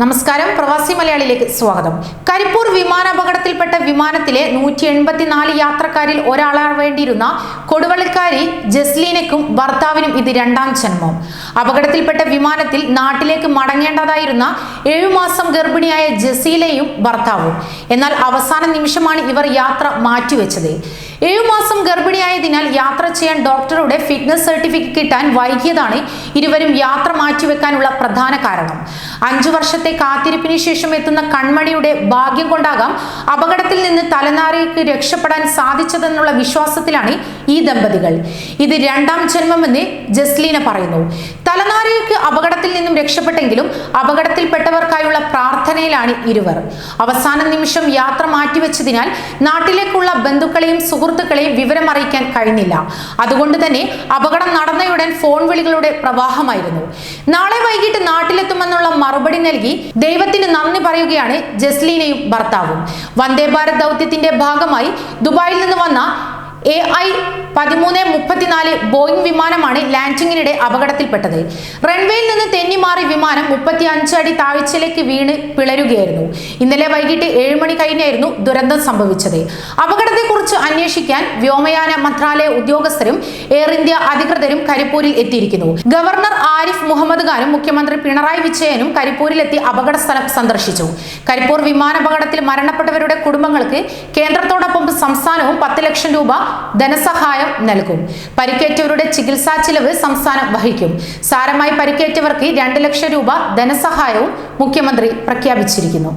നമസ്കാരം. പ്രവാസി മലയാളിയിലേക്ക് സ്വാഗതം. കരിപ്പൂർ വിമാനാപകടത്തിൽപ്പെട്ട വിമാനത്തിലെ നൂറ്റി എൺപത്തിനാല് യാത്രക്കാരിൽ ഒരാളാവേണ്ടിയിരുന്ന കൊടുവള്ളിക്കാരി ജസ്ലീനയ്ക്കും ഭർത്താവിനും ഇത് രണ്ടാം ജന്മം. അപകടത്തിൽപ്പെട്ട വിമാനത്തിൽ നാട്ടിലേക്ക് മടങ്ങേണ്ടതായിരുന്ന ഏഴു മാസം ഗർഭിണിയായ ജസീലയും ഭർത്താവും. എന്നാൽ അവസാന നിമിഷമാണ് ഇവർ യാത്ര മാറ്റിവെച്ചത്. ഏഴു മാസം ഗർഭിണിയായതിനാൽ യാത്ര ചെയ്യാൻ ഡോക്ടറുടെ ഫിറ്റ്നസ് സർട്ടിഫിക്കറ്റ് കിട്ടാൻ വൈകിയതാണ് ഇരുവരും യാത്ര മാറ്റിവെക്കാനുള്ള പ്രധാന കാരണം. അഞ്ചു വർഷത്തെ കാത്തിരിപ്പിന് ശേഷം എത്തുന്ന കൺമണിയുടെ ഭാഗ്യം കൊണ്ടാകാം അപകടത്തിൽ നിന്ന് തലനാരിക്ക് രക്ഷപ്പെടാൻ സാധിച്ചതെന്നുള്ള വിശ്വാസത്തിലാണ് ഈ ദമ്പതികൾ. ഇത് രണ്ടാം ജന്മമെന്ന് ജസ്ലീന പറയുന്നു. തലനാരയ്ക്ക് അപകടത്തിൽ നിന്നും രക്ഷപ്പെട്ടെങ്കിലും അപകടത്തിൽപ്പെട്ടവർക്കായുള്ള പ്രാർത്ഥനയിലാണ് ഇരുവർ. അവസാന നിമിഷം യാത്ര മാറ്റിവെച്ചതിനാൽ നാട്ടിലേക്കുള്ള ബന്ധുക്കളെയും സുഹൃത്തുക്കളെയും വിവരം അറിയിക്കാൻ കഴിഞ്ഞില്ല. അതുകൊണ്ട് തന്നെ അപകടം നടന്നയുടൻ ഫോൺ വിളികളുടെ പ്രവാഹമായിരുന്നു. നാളെ വൈകിട്ട് നാട്ടിലെത്തുമെന്നുള്ള മറുപടി നൽകി ദൈവത്തിന് നന്ദി പറയുകയാണ് ജസ്ലീനയും ഭർത്താവും. വന്ദേ ഭാരത് ദൗത്യത്തിന്റെ ഭാഗമായി ദുബായിൽ നിന്ന് വന്ന എ ഐ പതിമൂന്ന് മുപ്പത്തിനാല് ബോയിങ് വിമാനമാണ് ലാൻഡിങ്ങിനിടെ അപകടത്തിൽപ്പെട്ടത്. റൺവേയിൽ നിന്ന് തെന്നിമാറി വിമാനം മുപ്പത്തി അഞ്ച് അടി താഴ്ചയിലേക്ക് വീണ് പിളരുകയായിരുന്നു. ഇന്നലെ വൈകിട്ട് ഏഴ് മണി കഴിഞ്ഞായിരുന്നു ദുരന്തം സംഭവിച്ചത്. അപകടത്തെക്കുറിച്ച് അന്വേഷിക്കാൻ വ്യോമയാന മന്ത്രാലയ ഉദ്യോഗസ്ഥരും എയർ ഇന്ത്യ അധികൃതരും കരിപ്പൂരിൽ എത്തിയിരിക്കുന്നു. ഗവർണർ ആരിഫ് മുഹമ്മദ് ഖാനും മുഖ്യമന്ത്രി പിണറായി വിജയനും കരിപ്പൂരിലെത്തി അപകട സ്ഥലം സന്ദർശിച്ചു. കരിപ്പൂർ വിമാനാപകടത്തിൽ മരണപ്പെട്ടവരുടെ കുടുംബങ്ങൾക്ക് കേന്ദ്രത്തോടൊപ്പം സംസ്ഥാനവും പത്ത് ലക്ഷം രൂപ ധനസഹായം നൽകും. പരിക്കേറ്റവരുടെ ചികിത്സാ ചിലവ് സംസ്ഥാനം വഹിക്കും. സാരമായി പരിക്കേറ്റവർക്ക് രണ്ട് ലക്ഷം രൂപ ധനസഹായവും മുഖ്യമന്ത്രി പ്രഖ്യാപിച്ചിരിക്കുന്നു.